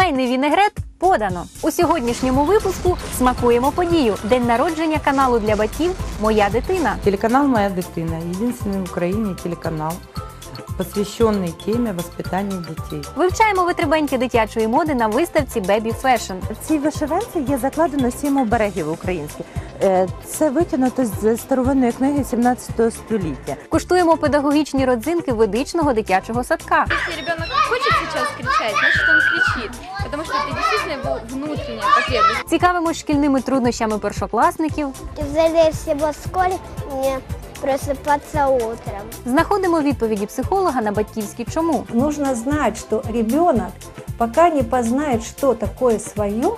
Сімейний вінегрет подано. У сьогоднішньому випуску смакуємо подію День народження каналу для батьків Моя дитина. Телеканал «Моя дитина» – единственный в Украине телеканал, посвященный теме воспитания детей. Вивчаємо витребеньки дитячої моди на виставці Baby Fashion. В цій вишиванці є закладено сім оберегів українських. Е, Це витягнуто з старовинної книги 17 століття. Куштуємо педагогічні родзинки ведичного дитячого садка. Если ребенок хочет сейчас кричать, значит он кричит, потому что это действительно его внутренняя потребность. Цікавимось шкільними труднощами першокласників. Взагалі всі вскоре мені просыпаться утром. Знаходимо відповіді психолога на батьківські чому. Нужно знать, что ребенок, пока не познает, что такое свое,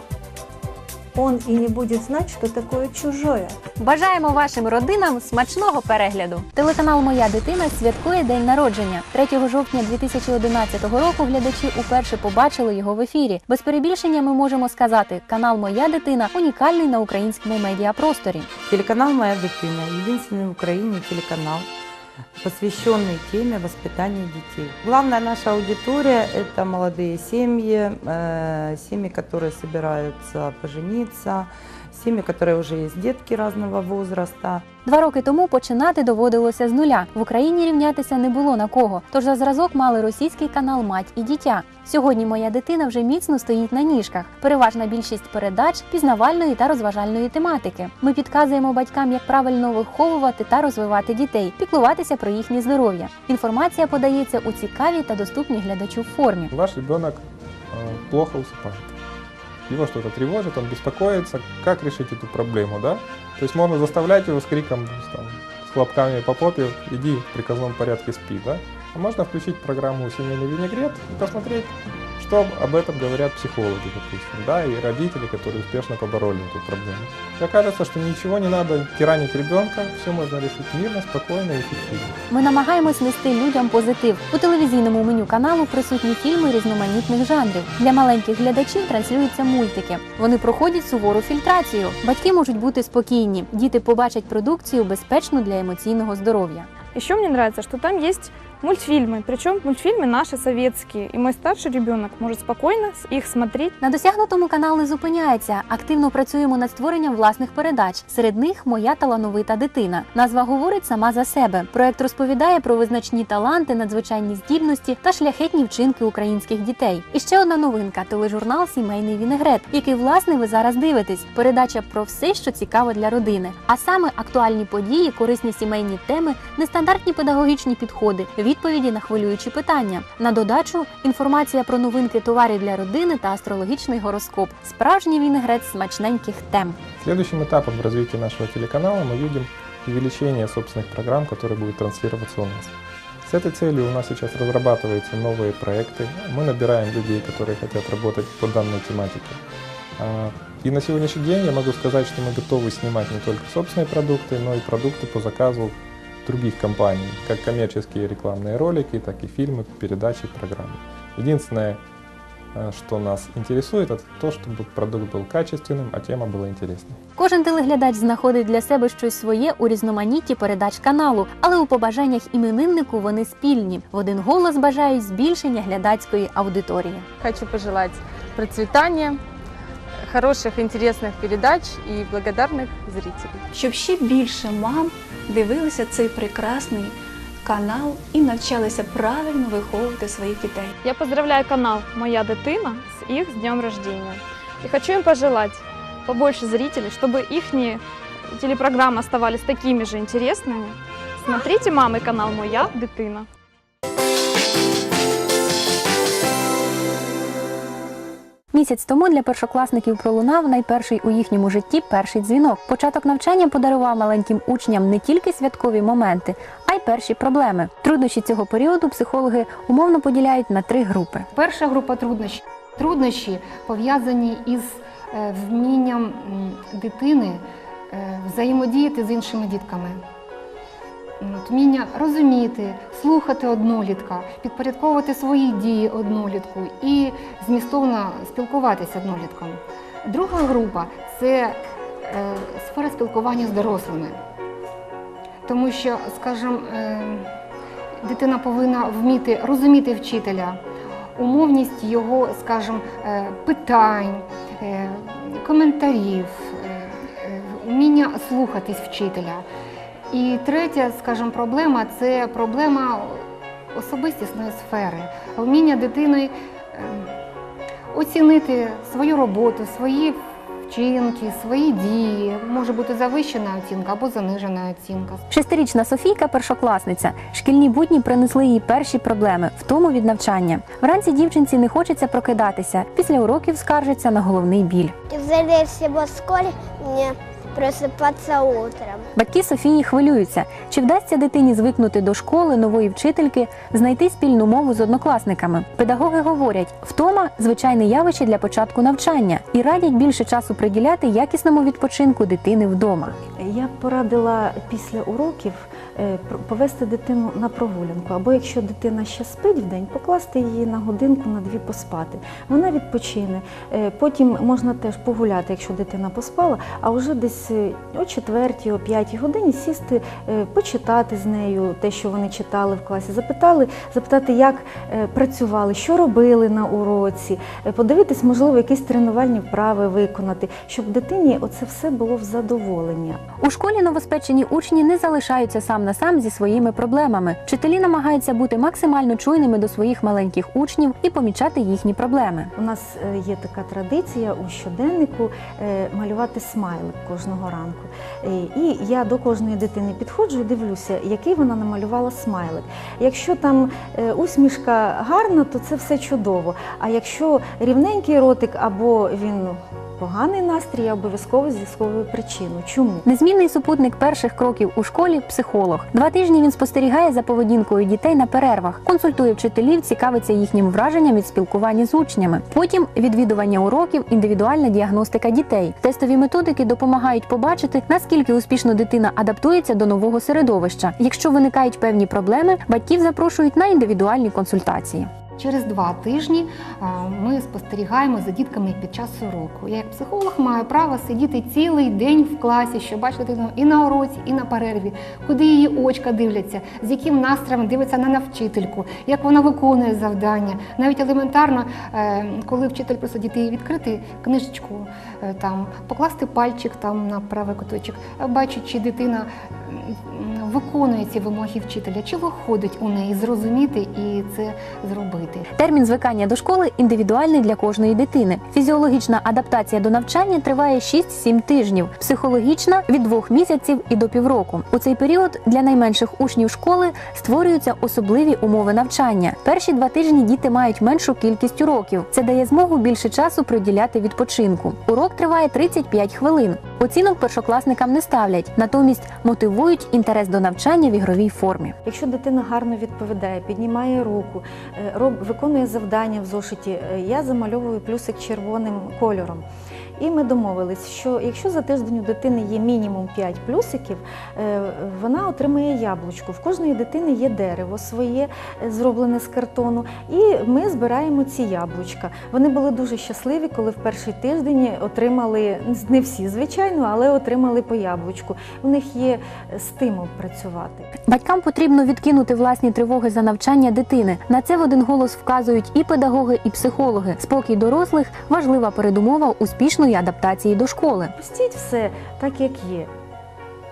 он и не будет знать, что такое чужое. Бажаємо вашим родинам смачного перегляду. Телеканал Моя дитина святкує день народження. 3 жовтня 2011 року глядачі уперше побачили його в ефірі. Без перебільшення ми можемо сказати, канал Моя дитина унікальний на українському медіапросторі. Телеканал «Моя дитина» – единственный в Украине телеканал, посвященный теме воспитания детей. Главная наша аудитория – это молодые семьи, э, семьи, которые собираются пожениться, семьи, которые уже есть детки разного возраста. Два роки тому починати доводилося з нуля. В Україні рівнятися не було на кого. Тож за зразок мали російський канал Мать і дитя. Сьогодні моя дитина вже міцно стоїть на ніжках. Переважна більшість передач пізнавальної та розважальної тематики. Ми підказуємо батькам, як правильно виховувати та розвивати дітей, піклуватися про їхнє здоров'я. Інформація подається у цікавій та доступній глядачу формі. Ваш ребенок э, плохо усыпает. Его что-то тревожит, он беспокоится. Как решить эту проблему, да? То есть можно заставлять его с криком, там, с хлопками по попе, иди в приказном порядке спи, да? А можно включить программу «Семейный винегрет» и посмотреть, что об этом говорят психологи, допустим, да, и родители, которые успешно побороли эту проблему. Мне кажется, что ничего не надо тиранить ребенка, все можно решить мирно, спокойно и эффективно. Ми намагаємось нести людям позитив. У телевізійному меню каналу присутні фільми різноманітних жанрів. Для маленьких глядачів транслюються мультики. Вони проходять сувору фільтрацію. Батьки можуть бути спокійні. Діти побачать продукцію безпечну для емоційного здоров'я. Еще мне нравится, что там есть мультфильмы, причем мультфильмы наши советские, и мой старший ребенок может спокойно их смотреть. На досягнутому канал не зупиняється. Активно працюємо над створенням власних передач. Серед них моя талановита дитина. Назва говорить сама за себе. Проект розповідає про визначні таланти, надзвичайні здібності та шляхетні вчинки українських дітей. І ще одна новинка тележурнал Сімейний вінегрет, який власне ви зараз дивитесь. Передача про все, що цікаво для родини, а саме актуальні події, корисні сімейні теми, нестандартні педагогічні підходи, відповіді на хвилюючі питання. На додачу інформація про новинки товарів для родини та астрологічний гороскоп. Справжній вінегрет смачненьких тем. Следующим этапом в развитии нашего телеканала мы видим увеличение собственных программ, которые будут транслироваться у нас. С этой целью у нас сейчас разрабатываются новые проекты. Мы набираем людей, которые хотят работать по данной тематике. А, И на сегодняшний день я могу сказать, что мы готовы снимать не только собственные продукты, но и продукты по заказу других компаний, как коммерческие рекламные ролики, так и фильмы, передачи, программы. Единственное, э, что нас интересует, это то, чтобы продукт был качественным, а тема была интересной. Кожен телеглядач знаходить для себе щось своє у різноманітті передач каналу, але у побажаннях імениннику вони спільні. В один голос бажають збільшення глядацької аудиторії. Хочу пожелать процветания, хороших, интересных передач и благодарных зрителей. щоб ще більше мам дивилися цей прекрасний канал і навчалися правильно виховувати своїх дітей. Я поздравляю канал «Моя дитина» с их с днем рождения. И хочу им пожелать побольше зрителей, чтобы их телепрограммы оставались такими же интересными. Смотрите, мамы, канал «Моя дитина». Місяць тому для першокласників пролунав найперший у їхньому житті перший дзвінок. Початок навчання подарував маленьким учням не тільки святкові моменти, а й перші проблеми. Труднощі цього періоду психологи умовно поділяють на три групи. Перша група труднощів. Труднощі пов'язані із е, вмінням дитини е, взаємодіяти з іншими дітками. Вміння розуміти, слухати однолітка, підпорядковувати свої дії однолітку і змістовно спілкуватися однолітком. Друга група це е, сфера спілкування з дорослими. Тому що, скажімо, е, дитина повинна вміти розуміти вчителя, умовність його, скажімо, е, питань, коментарів, вміння слухатись вчителя. І третя, скажімо, проблема це проблема особистісної сфери, вміння дитини е, оцінити свою роботу, свої вчинки, свої дії. Може бути завищена оцінка або занижена оцінка. Шестирічна Софійка першокласниця. Шкільні будні принесли їй перші проблеми втому від навчання. Вранці дівчинці не хочеться прокидатися. Після уроків скаржиться на головний біль. Всего в школе мне просыпаться утром. Батьки Софії хвилюються, чи вдасться дитині звикнути до школи нової вчительки, знайти спільну мову з однокласниками. Педагоги говорять, втома звичайне явище для початку навчання і радять більше часу приділяти якісному відпочинку дитини вдома. Я б порадила після уроків повести дитину на прогулянку, або якщо дитина ще спить в день, покласти її на годинку на дві поспати. Вона відпочине. Е, Потім можна теж погуляти, якщо дитина поспала, а вже десь е, о четвертій, о п'ятій годині сісти, е, почитати з нею те, що вони читали в класі, запитали, запитати, як е, працювали, що робили на уроці, е, подивитись, можливо, якісь тренувальні вправи виконати, щоб дитині оце все було в задоволення. У школі новоспечені учні не залишаються сам на сам зі своїми проблемами. Вчителі намагаються бути максимально чуйними до своїх маленьких учнів і помічати їхні проблеми. У нас е, є така традиція у щоденнику е, малювати смайлик кожного ранку. Е, І я до кожної дитини підходжу і дивлюся, який вона намалювала смайлик. Якщо там усмішка гарна, то це все чудово. А якщо рівненький ротик або він ну, поганий настрій, я обов'язково з'ясовую причину. Чому? Незмінний супутник перших кроків у школі психолог. Два тижні він спостерігає за поведінкою дітей на перервах, консультує вчителів, цікавиться їхнім враженням від спілкування з учнями. Потім відвідування уроків, індивідуальна діагностика дітей. Тестові методики допомагають побачити, наскільки успішно дитина адаптується до нового середовища. Якщо виникають певні проблеми, батьків запрошують на індивідуальні консультації. Через два тижні ми спостерігаємо за дітками під час уроку. Я як психолог маю право сидіти цілий день в класі, щоб бачити і на уроці, і на перерві, куди її очка дивляться, з яким настроєм дивиться на навчительку, як вона виконує завдання. Навіть елементарно, е, коли вчитель просить дітей відкрити книжечку, е, там покласти пальчик там на правий куточок, е, бачить, чи дитина виконує ці вимоги вчителя, чи виходить у неї зрозуміти і це зробити. Термін звикання до школи індивідуальний для кожної дитини. Фізіологічна адаптація до навчання триває 6-7 тижнів, психологічна від двох місяців і до півроку. У цей період для найменших учнів школи створюються особливі умови навчання. Перші два тижні діти мають меншу кількість уроків. Це дає змогу більше часу приділяти відпочинку. Урок триває 35 хвилин. Оцінок першокласникам не ставлять, натомість мотивують інтерес до навчання в ігровій формі. Якщо дитина гарно відповідає, піднімає руку, е, роб, виконує завдання в зошиті, е, я замальовую плюсик червоним кольором. І ми домовились, що якщо за тиждень у дитини є мінімум 5 плюсиків, е, вона отримає яблучко. В кожної дитини є дерево своє, е, зроблене з картону, і ми збираємо ці яблучка. Вони були дуже щасливі, коли в перший тиждень отримали не всі, звичайно, але отримали по яблучку. У них є е, стимул працювати. Батькам потрібно відкинути власні тривоги за навчання дитини. На це в один голос вказують і педагоги, і психологи. Спокій дорослих важлива передумова успішної адаптації до школи. Пустіть все так, як є.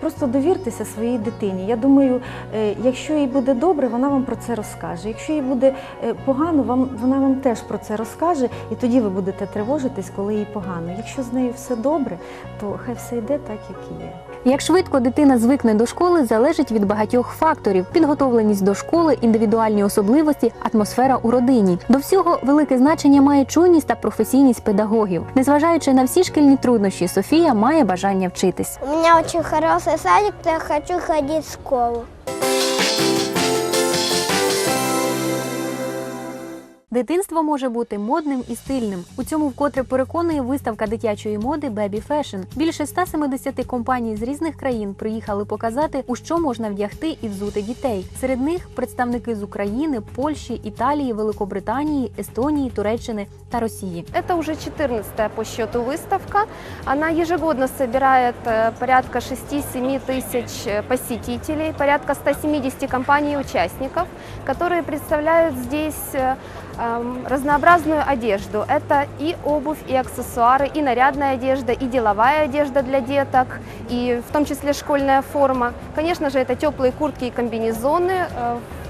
Просто довіртеся своїй дитині. Я думаю, е, якщо їй буде добре, вона вам про це розкаже. Якщо їй буде е, погано, вона вам теж про це розкаже, і тоді ви будете тривожитись, коли їй погано. Якщо з нею все добре, то хай все йде так, як є. Як швидко дитина звикне до школи, залежить від багатьох факторів: підготовленість до школи, індивідуальні особливості, атмосфера у родині. До всього велике значення має чуйність та професійність педагогів. Незважаючи на всі шкільні труднощі, Софія має бажання вчитись. У меня дуже хороший садик, я хочу ходити в школу. Дитинство може бути модним і стильним. У цьому вкотре переконує виставка дитячої моди Baby Fashion. Більше 170 компаній з різних країн приїхали показати, у що можна вдягти і взути дітей. Серед них представники з України, Польщі, Італії, Великобританії, Естонії, Туреччини та Росії. Это уже 14 по счету выставка. Она ежегодно собирает э, порядка 6-7 тысяч э, посетителей, порядка 170 компаний и участников, которые представляют здесь э, эм, разнообразную одежду. Это и обувь, и аксессуары, и нарядная одежда, и деловая одежда для деток, и в том числе школьная форма. Конечно же, это теплые куртки и комбинезоны.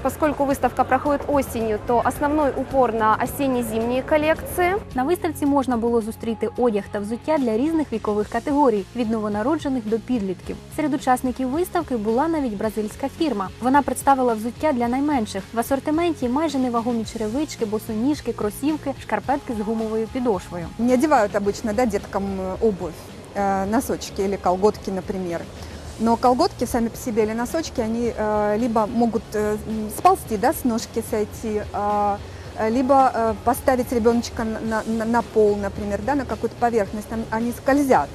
Э, Поскольку выставка проходит осенью, то основной упор на осенне-зимние коллекции. На виставці можна було зустріти одяг та взуття для різних вікових категорій від новонароджених до підлітків. Серед учасників виставки була навіть бразильська фірма. Вона представила взуття для найменших. В асортименті майже невагомі черевички, босоніжки, кросівки, шкарпетки з гумовою підошвою. Не одевают обычно да, деткам э, обувь, э, носочки или колготки, например. Но колготки сами по себе или носочки, они э, либо могут э, м, сползти, да, с ножки сойти, а, э, либо э, поставить ребеночка на, на- на пол, например, да, на какую-то поверхность, там они скользят.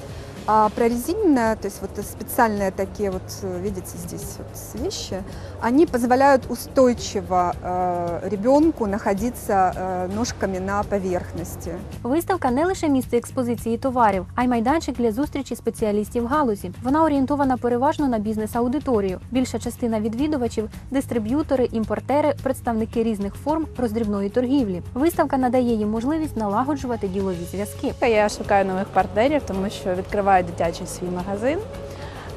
А прорезиненные, то есть вот специальные такие вот, э, видите, здесь вот вещи, они позволяют устойчиво э, ребенку находиться э, ножками на поверхности. Виставка не лише місце експозиції товарів, а й майданчик для зустрічі спеціалістів галузі. Вона орієнтована переважно на бізнес-аудиторію. Більша частина відвідувачів дистриб'ютори, імпортери, представники різних форм роздрібної торгівлі. Виставка надає їм можливість налагоджувати ділові зв'язки. Я шукаю нових партнерів, тому що відкриваю дитячий свій магазин.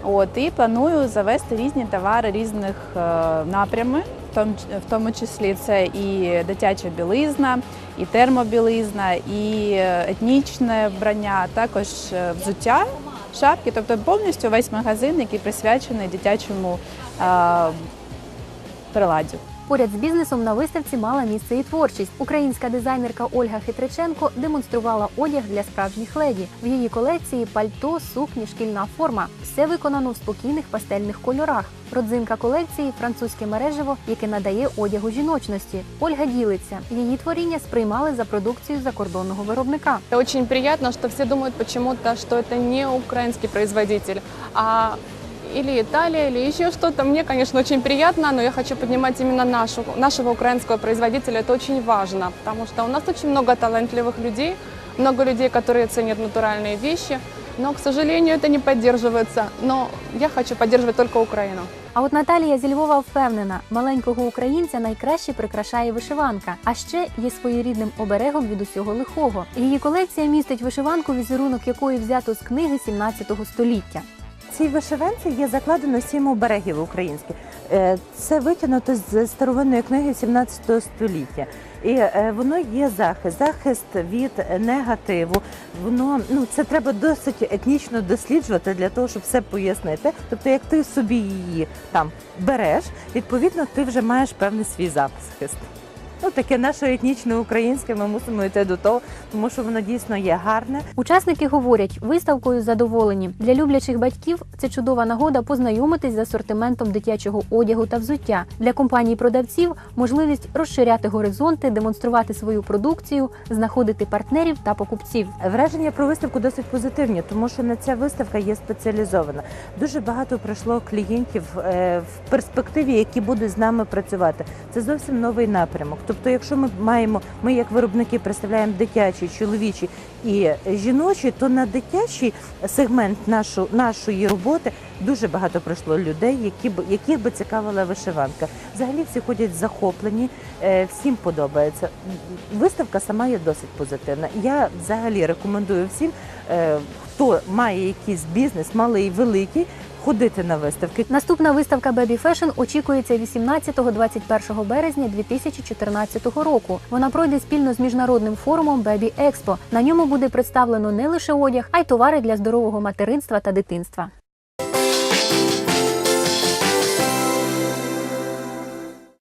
От, і планую завести різні товари різних е, напрямів, в тому, числі це і дитяча білизна, і термобілизна, і е, етнічне вбрання, також е, взуття, шапки, тобто повністю весь магазин, який присвячений дитячому приладдю. Поряд з бізнесом на виставці мала місце і творчість. Українська дизайнерка Ольга Хитриченко демонструвала одяг для справжніх леді. В її колекції пальто, сукні, шкільна форма. Все виконано в спокійних пастельних кольорах. Родзинка колекції французьке мережево, яке надає одягу жіночності. Ольга ділиться. Її творіння сприймали за продукцію закордонного виробника. Очень приятно, что все думают почему-то, что это не украинский производитель, а или Италия, или еще что-то. Мне, конечно, очень приятно, но я хочу поднимать именно нашу, нашего украинского производителя. Это очень важно, потому что у нас очень много талантливых людей, много людей, которые ценят натуральные вещи, но, к сожалению, это не поддерживается. Но я хочу поддерживать только Украину. А от Наталія зі Львова впевнена, маленького українця найкраще прикрашає вишиванка, а ще є своєрідним оберегом від усього лихого. Її колекція містить вишиванку, візерунок якої взято з книги 17 століття. Цій вишиванці є закладено сім оберегів українських. Е, Це витягнуто з старовинної книги 17 століття. І е, воно є захист, захист від негативу. Воно ну це треба досить етнічно досліджувати для того, щоб все пояснити. Тобто, як ти собі її там береш, відповідно, ти вже маєш певний свій захист. Ну, таке наше етнічне українське, ми мусимо йти до того, тому що воно дійсно є гарне. Учасники говорять, виставкою задоволені. Для люблячих батьків це чудова нагода познайомитись з асортиментом дитячого одягу та взуття. Для компаній продавців можливість розширяти горизонти, демонструвати свою продукцію, знаходити партнерів та покупців. Враження про виставку досить позитивні, тому що на ця виставка є спеціалізована. Дуже багато прийшло клієнтів е, в перспективі, які будуть з нами працювати. Це зовсім новий напрямок. Тобто, якщо ми маємо, ми як виробники представляємо дитячі, чоловічі і жіночі, то на дитячий сегмент нашу, нашої роботи дуже багато прийшло людей, які б яких би цікавила вишиванка. Взагалі всі ходять захоплені, е, всім подобається. Виставка сама є досить позитивна. Я взагалі рекомендую всім, е, хто має якийсь бізнес, малий великий, ходити на виставки. Наступна виставка Baby Fashion очікується 18-21 березня 2014 року. Вона пройде спільно з міжнародним форумом Baby Expo. На ньому буде представлено не лише одяг, а й товари для здорового материнства та дитинства.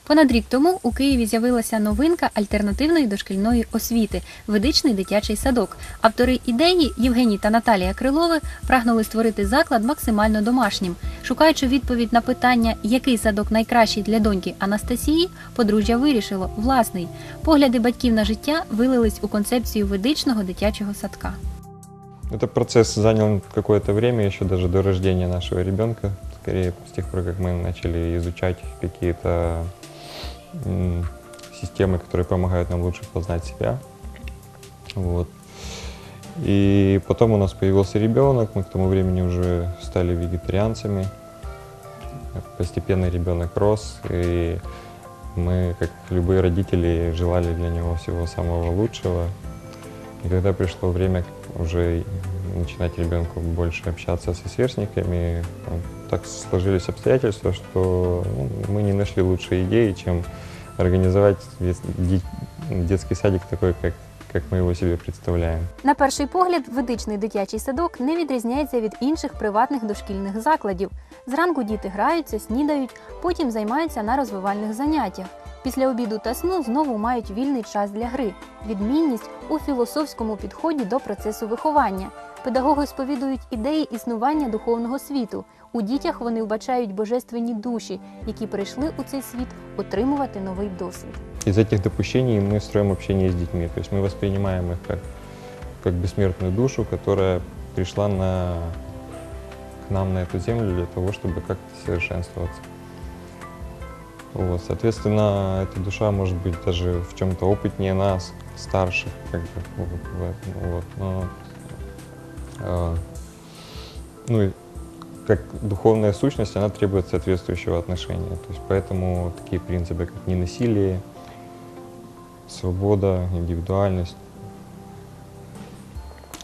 Понад рік тому у Києві з'явилася новинка альтернативної дошкільної освіти ведичний дитячий садок. Автори ідеї Євгеній та Наталія Крилови прагнули створити заклад максимально домашнім. Шукаючи відповідь на питання, який садок найкращий для доньки Анастасії, подружжя вирішило власний. Погляди батьків на життя вилились у концепцію ведичного дитячого садка. Этот процесс занял какое-то время, еще даже до рождения нашего ребенка. Скорее, с тех пор, как мы начали изучать какие-то системы, которые помогают нам лучше познать себя. Вот. И потом у нас появился ребенок, мы к тому времени уже стали вегетарианцами. Постепенно ребенок рос, и Мы, как любые родители, желали для него всего самого лучшего. И когда пришло время уже начинать ребенку больше общаться со сверстниками, там, так сложились обстоятельства, что ну, мы не нашли лучшей идеи, чем ди- детский садик такой, как, как мы его себе представляем. На перший погляд, ведичний дитячий садок не відрізняється від інших приватних дошкільних закладів. Зранку діти граються, снідають, потім займаються на розвивальних заняттях. Після обіду та сну знову мають вільний час для гри. Відмінність у філософському підході до процесу виховання. Педагоги сповідують ідеї існування духовного світу. У дітях вони вбачають божественні душі, які прийшли у цей світ отримувати новий досвід. Из этих допущений мы строим общение с детьми. То есть мы воспринимаем их как, как бессмертную душу, которая пришла на, к нам на эту землю для того, чтобы как-то совершенствоваться. Вот, соответственно, эта душа может быть даже в чем-то опытнее нас, старше, как бы, вот, в этом, вот, но, э, ну, и как духовная сущность, она требует соответствующего отношения. То есть поэтому такие принципы, как ненасилие, свобода, индивидуальность,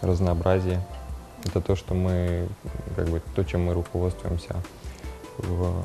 разнообразие. Это то, что мы, как бы, то, чем мы руководствуемся в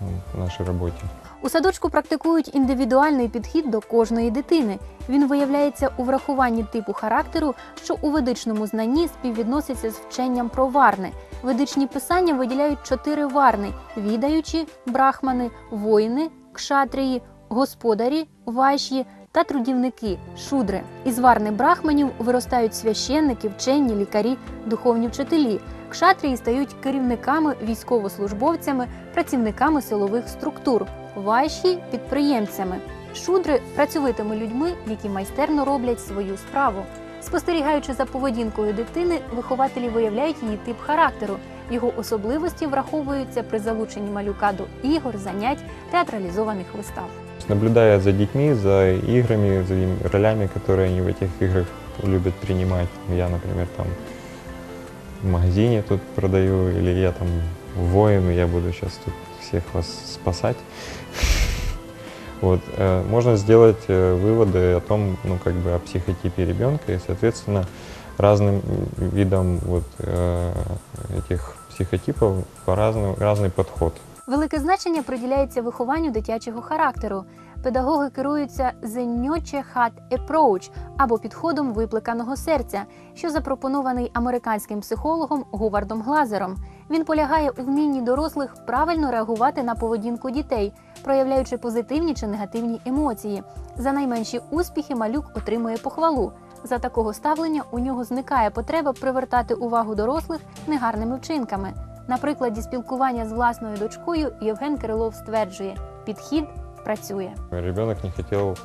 ну, в нашей работе. У садочку практикують індивідуальний підхід до кожної дитини. Він виявляється у врахуванні типу характеру, що у ведичному знанні співвідноситься з вченням про варни. Ведичні писання виділяють чотири варни: відаючі, брахмани, воїни, кшатрії, господарі, вайші та трудівники шудри. Із варни брахманів виростають священники, вчені, лікарі, духовні вчителі. Кшатрії стають керівниками, військовослужбовцями, працівниками силових структур, вайші підприємцями, шудри працьовитими людьми, які майстерно роблять свою справу. Спостерігаючи за поведінкою дитини, вихователі виявляють її тип характеру. Його особливості враховуються при залученні малюка до ігор, занять, театралізованих вистав. Наблюдая за детьми, за играми, за ролями, которые они в этих играх любят принимать. Я, например, там в магазине тут продаю, или я там воин, я буду сейчас тут всех вас спасать. Вот, э, можно сделать э, выводы о том, ну, как бы о психотипе ребенка и, соответственно, разным видам вот э, этих психотипов по разным, разный подход. Велике значення приділяється вихованню дитячого характеру. Педагоги керуються «The Nurture Heart Approach» або підходом випликаного серця, що запропонований американським психологом Говардом Глазером. Він полягає у вмінні дорослих правильно реагувати на поведінку дітей, проявляючи позитивні чи негативні емоції. За найменші успіхи малюк отримує похвалу. За такого ставлення у нього зникає потреба привертати увагу дорослих негарними вчинками. На прикладі спілкування з власною дочкою Євген Кирилов стверджує, підхід працює. Ребенок не хотел, э,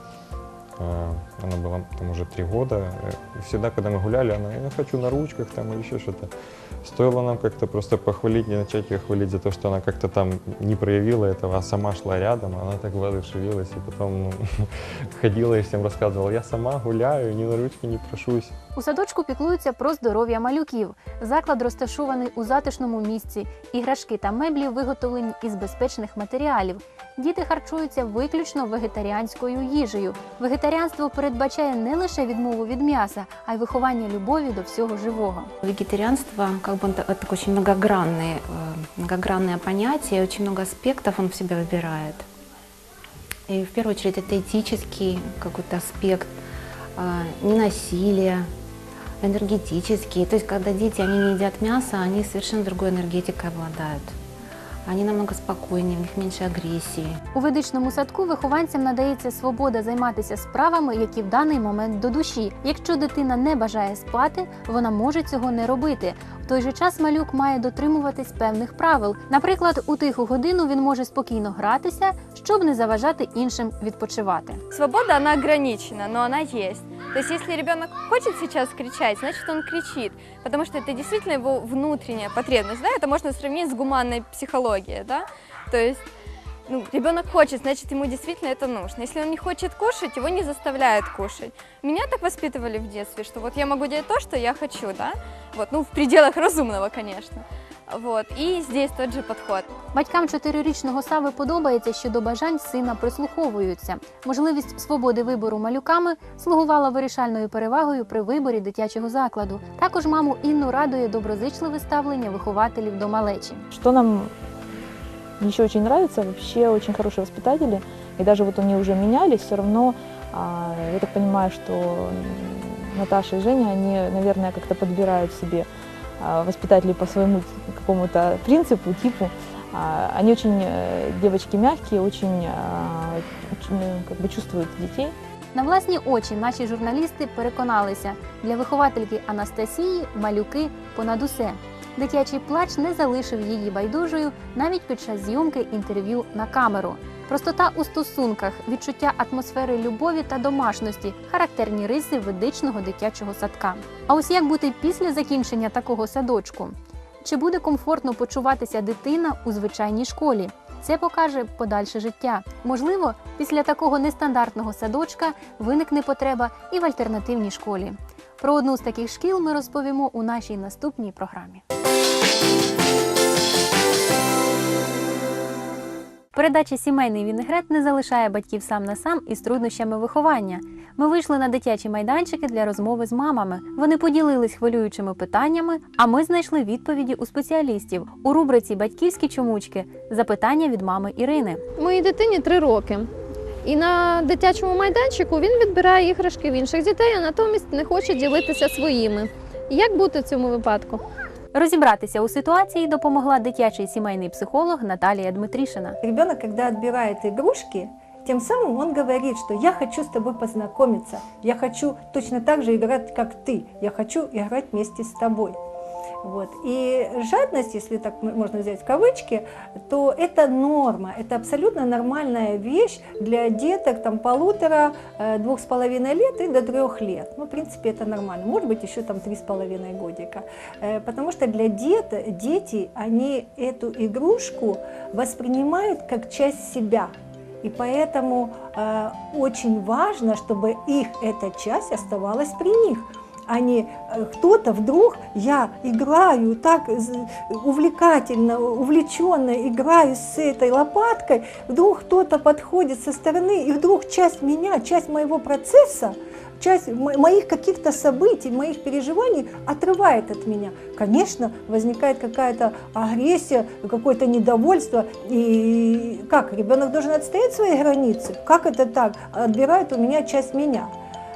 она была там уже три года, э, и всегда, когда мы гуляли, она, я хочу на ручках там или еще что-то. Стоило нам как-то просто похвалить, не начать ее хвалить за то, что она как-то там не проявила этого, а сама шла рядом, она так воодушевилась, и потом ну, ходила и всем рассказывала, я сама гуляю, ни на ручки не прошусь. У садочку піклуються про здоров'я малюків. Заклад розташований у затишному місці. Іграшки та меблі виготовлені із безпечних матеріалів. Діти харчуються виключно вегетаріанською їжею. Вегетаріанство передбачає не лише відмову від м'яса, а й виховання любові до всього живого. Вегетарианство как бы это такое очень многогранное, э, многогранное понятие, очень много аспектов он в себя выбирает. И в первую очередь это этический какой-то аспект, э, ненасилие, энергетический. То есть когда дети они не едят мясо, они совершенно другой энергетикой обладают. Они намного спокойнее, в них меньше агрессии. У ведичному садку вихованцям надається свобода займатися справами, які в даний момент до душі. Якщо дитина не бажає спати, вона може цього не робити. В той же час малюк має дотримуватись певних правил. Наприклад, у тиху годину він може спокійно гратися, щоб не заважати іншим відпочивати. Свобода, она ограничена, но она есть. То есть, если ребенок хочет сейчас кричать, значит, он кричит, потому что это действительно его внутренняя потребность, да, это можно сравнить с гуманной психологией, да, то есть ну, ребенок хочет, значит, ему действительно это нужно. Если он не хочет кушать, его не заставляют кушать. Меня так воспитывали в детстве, что вот я могу делать то, что я хочу, да, вот, ну, в пределах разумного, конечно. Вот. И здесь тот же подход. Батькам чотирирічного Сави подобається, що до бажань сина прислуховуються. Можливість свободи вибору малюками слугувала вирішальною перевагою при виборі дитячого закладу. Також маму Інну радує доброзичливе ставлення вихователів до малечі. Что нам еще очень нравится, вообще очень хорошие воспитатели, и даже вот они уже менялись, все равно, я так понимаю, что Наташа и Женя, они, наверное, как-то подбирают себе воспитателей по своему какому-то принципу, типу. А, Они очень э, девочки мягкие, очень, а, очень, э, как бы чувствуют детей. На власні очі наші журналісти переконалися, для виховательки Анастасії малюки понад усе. Дитячий плач не залишив її байдужою навіть під час зйомки інтерв'ю на камеру. Простота у стосунках, відчуття атмосфери любові та домашності характерні риси ведичного дитячого садка. А ось як бути після закінчення такого садочку? Чи буде комфортно почуватися дитина у звичайній школі? Це покаже подальше життя. Можливо, після такого нестандартного садочка виникне потреба і в альтернативній школі. Про одну з таких шкіл ми розповімо у нашій наступній програмі. Передача Сімейний вінегрет не залишає батьків сам на сам із труднощами виховання. Ми вийшли на дитячі майданчики для розмови з мамами. Вони поділились хвилюючими питаннями, а ми знайшли відповіді у спеціалістів у рубриці Батьківські чомучки запитання від мами Ірини. Моїй дитині три роки. І на дитячому майданчику він відбирає іграшки в інших дітей, а натомість не хоче ділитися своїми. Як бути в цьому випадку? Розібратися у ситуації допомогла дитячий сімейний психолог Наталія Дмитрішина. Ребенок, коли відбирає ігрушки, тем самым он говорит, что я хочу с тобой познакомиться, я хочу точно так же играть, как ты, я хочу играть вместе с тобой. Вот. И жадность, если так можно взять в кавычки, то это норма, это абсолютно нормальная вещь для деток там полутора, э, двух с половиной лет и до трех лет. Ну, в принципе, это нормально. Может быть, еще там три с половиной годика. Э, Потому что для дет, дети, они эту игрушку воспринимают как часть себя. И поэтому э, очень важно, чтобы их эта часть оставалась при них а не э, кто-то вдруг, я играю так увлекательно, увлеченно играю с этой лопаткой, вдруг кто-то подходит со стороны, и вдруг часть меня, часть моего процесса, часть мо- моих каких-то событий, моих переживаний отрывает от меня. Конечно, возникает какая-то агрессия, какое-то недовольство. И как? Ребенок должен отстоять свои границы? Как это так? Отбирает у меня часть меня.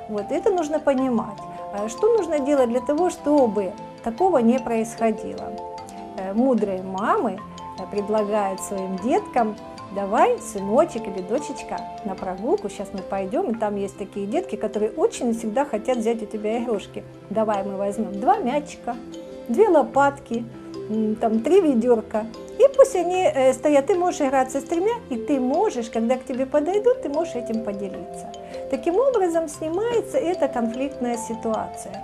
Вот это нужно понимать. А Что нужно делать для того, чтобы такого не происходило? Э, Мудрые мамы э, предлагают своим деткам давай, сыночек или дочечка, на прогулку, сейчас мы пойдем, и там есть такие детки, которые очень всегда хотят взять у тебя игрушки. Давай мы возьмем два мячика, две лопатки, там три ведерка, и пусть они э, стоят, ты можешь играться с тремя, и ты можешь, когда к тебе подойдут, ты можешь этим поделиться. Таким образом снимается эта конфликтная ситуация.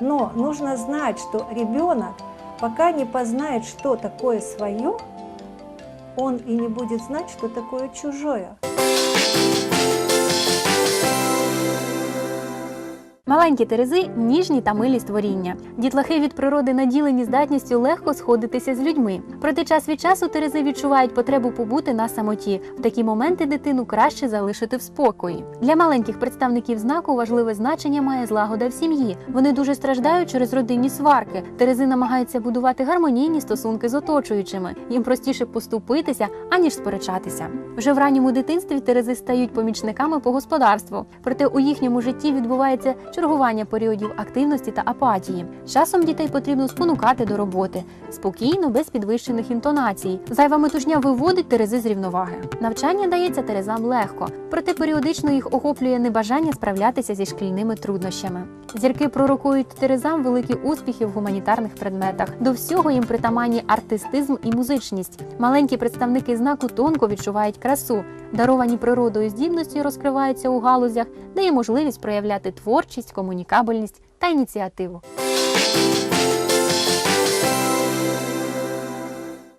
Но нужно знать, что ребенок, пока не познает, что такое свое, он и не будет знать, что такое чужое. Маленькі терези ніжні та милі створіння. Дітлахи від природи наділені здатністю легко сходитися з людьми. Проте час від часу терези відчувають потребу побути на самоті. В такі моменти дитину краще залишити в спокої. Для маленьких представників знаку важливе значення має злагода в сім'ї. Вони дуже страждають через родинні сварки. Терези намагаються будувати гармонійні стосунки з оточуючими. Їм простіше поступитися, аніж сперечатися. Вже в ранньому дитинстві терези стають помічниками по господарству. Проте у їхньому житті відбувається чергування періодів активності та апатії. Часом дітей потрібно спонукати до роботи спокійно, без підвищених інтонацій. Зайва метушня виводить терези з рівноваги. Навчання дається терезам легко, проте періодично їх охоплює небажання справлятися зі шкільними труднощами. Зірки пророкують терезам великі успіхи в гуманітарних предметах. До всього їм притаманні артистизм і музичність. Маленькі представники знаку тонко відчувають красу. Даровані природою здібності розкриваються у галузях, де є можливість проявляти творчість, комунікабельність та ініціативу.